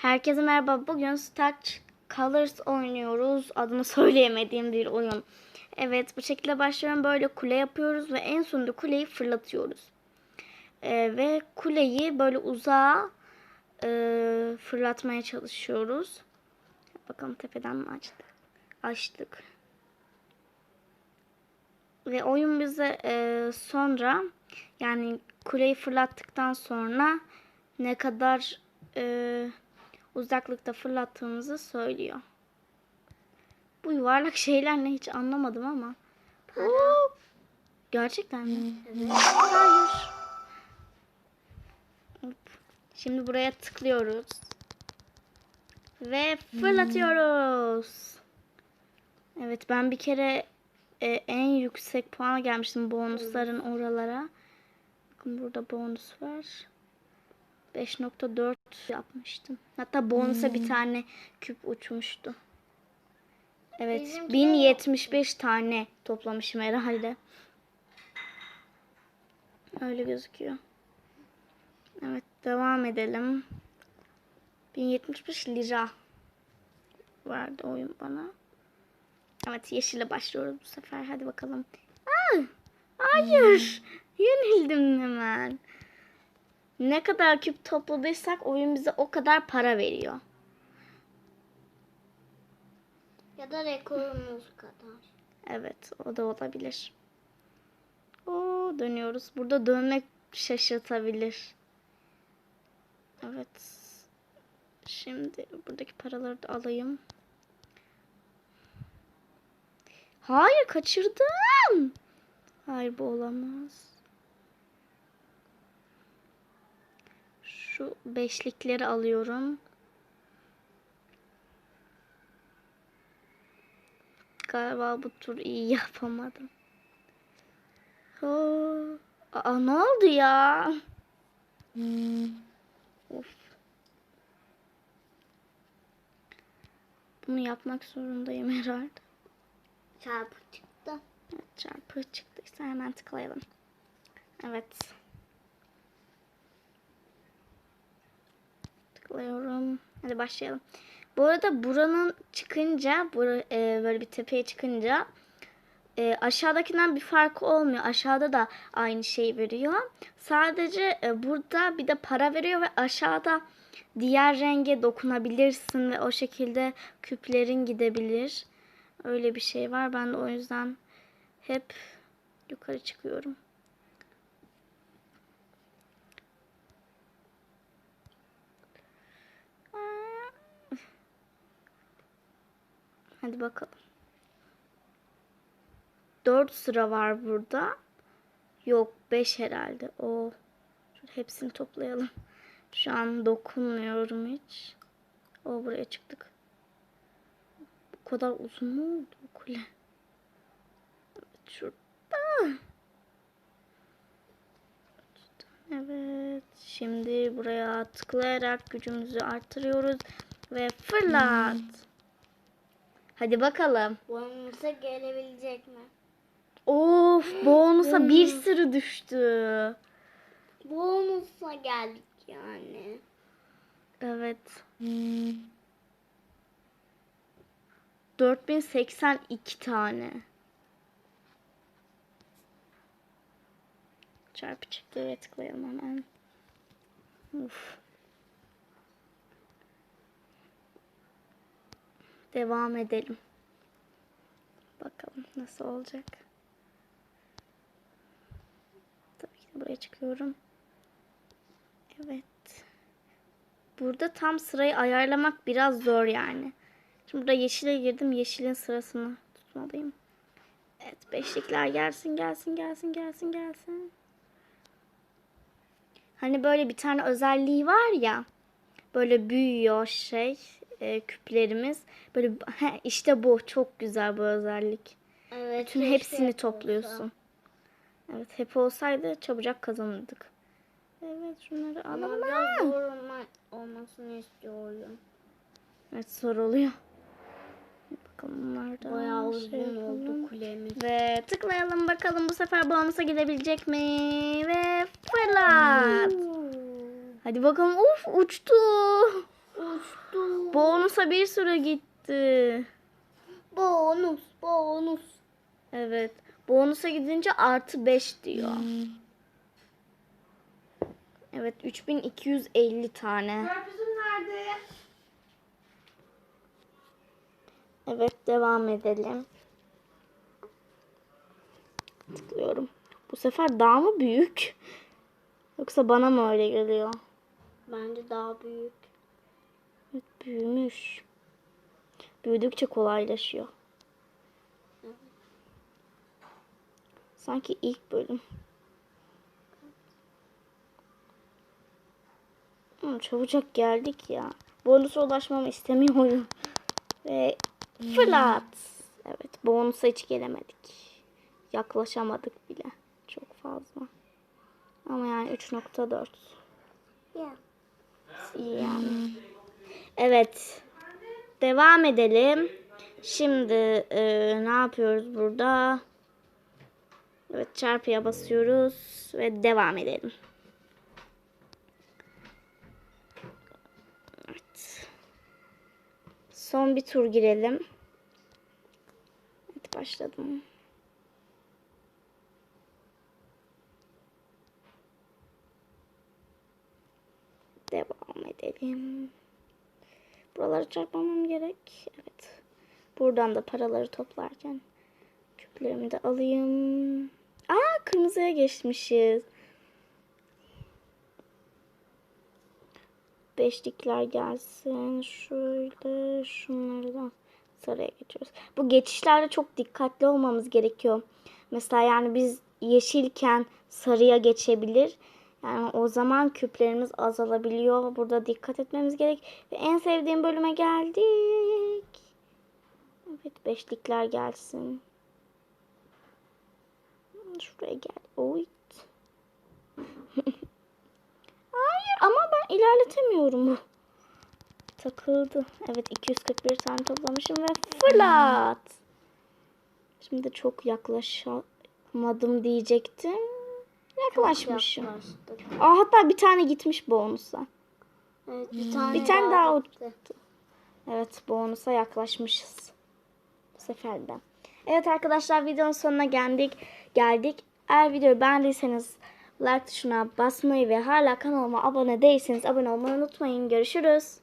Herkese merhaba. Bugün Starch Colors oynuyoruz. Adını söyleyemediğim bir oyun. Evet bu şekilde başlıyorum. Böyle kule yapıyoruz ve en sonunda kuleyi fırlatıyoruz. Ee, ve kuleyi böyle uzağa e, fırlatmaya çalışıyoruz. Bakalım tepeden mi açtık? Açtık. Ve oyun bize e, sonra yani kuleyi fırlattıktan sonra ne kadar e, uzaklıkta fırlattığımızı söylüyor. Bu yuvarlak şeyler ne hiç anlamadım ama. Hop. Gerçekten mi? Hayır. Şimdi buraya tıklıyoruz. Ve fırlatıyoruz. Evet ben bir kere e, en yüksek puana gelmiştim bonusların oralara. Bakın burada bonus var. 5.4 yapmıştım. Hatta bonusa bir tane küp uçmuştu. Evet, Bizimkiler 1075 tane toplamışım herhalde. Öyle gözüküyor. Evet, devam edelim. 1075 lira verdi oyun bana. Evet, yeşile başlıyoruz bu sefer. Hadi bakalım. Aa, hayır. Yenildim hemen. Ne kadar küp topladıysak oyun bize o kadar para veriyor. Ya da rekorumuz kadar. Evet, o da olabilir. Oo, dönüyoruz. Burada dönmek şaşırtabilir. Evet. Şimdi buradaki paraları da alayım. Hayır, kaçırdım. Hayır, bu olamaz. Şu beşlikleri alıyorum. Galiba bu tur iyi yapamadım. Oo. Aa, ne oldu ya? Of. Bunu yapmak zorundayım herhalde. Çarpı çıktı. Evet, çarpı çıktıysa hemen tıklayalım. Evet. Tıklıyorum. Hadi başlayalım. Bu arada buranın çıkınca, bura, e, böyle bir tepeye çıkınca e, aşağıdakinden bir farkı olmuyor. Aşağıda da aynı şeyi veriyor. Sadece e, burada bir de para veriyor ve aşağıda diğer renge dokunabilirsin ve o şekilde küplerin gidebilir. Öyle bir şey var. Ben de o yüzden hep yukarı çıkıyorum. Hadi bakalım. Dört sıra var burada. Yok beş herhalde. O hepsini toplayalım. Şu an dokunmuyorum hiç. O buraya çıktık. Bu kadar uzun mu oldu kule? Evet, şurada. Evet. Şimdi buraya tıklayarak gücümüzü artırıyoruz. Ve fırlat. Hadi bakalım. Bonusa gelebilecek mi? Of bonusa bir sürü düştü. Bonusa geldik yani. Evet. 4082 tane. Çarpı çıktı ve tıklayalım hemen. Uf. Devam edelim. Bakalım nasıl olacak. Tabii ki buraya çıkıyorum. Evet. Burada tam sırayı ayarlamak biraz zor yani. Şimdi burada yeşile girdim. Yeşilin sırasını tutmalıyım. Evet beşlikler gelsin gelsin gelsin gelsin gelsin. Hani böyle bir tane özelliği var ya. Böyle büyüyor şey e, küplerimiz. Böyle he, işte bu çok güzel bu özellik. Evet. Bütün hepsini hep topluyorsun. olsa. Evet hep olsaydı çabucak kazanırdık. Evet şunları Ama alalım. biraz zor olma- olmasını istiyorum. Evet zor oluyor. Bakalım bunlar da Bayağı şey uzun oldu kulemiz. Ve tıklayalım bakalım bu sefer bonusa gidebilecek mi? Ve fırlat. Hadi bakalım. Uf uçtu. Uçtu. Bonusa bir sürü gitti. bonus, bonus. Evet. Bonusa gidince artı 5 diyor. Evet 3250 tane. Karpuzum nerede? Evet devam edelim. Tıklıyorum. Bu sefer daha mı büyük? Yoksa bana mı öyle geliyor? Bence daha büyük. Büyümüş. Büyüdükçe kolaylaşıyor. Sanki ilk bölüm. Hı, çabucak geldik ya. Bonusa ulaşmamı istemiyor oyun. Ve fırlat. Evet bonusa hiç gelemedik. Yaklaşamadık bile. Çok fazla. Ama yani 3.4. Ya. İyi yani. Evet. Devam edelim. Şimdi e, ne yapıyoruz burada? Evet çarpıya basıyoruz ve devam edelim. Evet. Son bir tur girelim. Evet başladım. Devam edelim. Buraları çarpmamam gerek. Evet. Buradan da paraları toplarken küplerimi de alayım. Aa kırmızıya geçmişiz. Beşlikler gelsin. Şöyle şunları da sarıya geçiyoruz. Bu geçişlerde çok dikkatli olmamız gerekiyor. Mesela yani biz yeşilken sarıya geçebilir. Yani o zaman küplerimiz azalabiliyor. Burada dikkat etmemiz gerek. Ve en sevdiğim bölüme geldik. Evet beşlikler gelsin. Şuraya gel. Oy. Hayır ama ben ilerletemiyorum bu. Takıldı. Evet 241 tane toplamışım ve fırlat. Şimdi çok yaklaşamadım diyecektim. Yaklaştık. Aa, hatta bir tane gitmiş bonusa. Evet bir tane Bir tane daha gitti. Evet bonusa yaklaşmışız. Bu sefer de. Evet arkadaşlar videonun sonuna geldik. Geldik. Eğer videoyu beğendiyseniz like tuşuna basmayı ve hala kanalıma abone değilseniz abone olmayı unutmayın. Görüşürüz.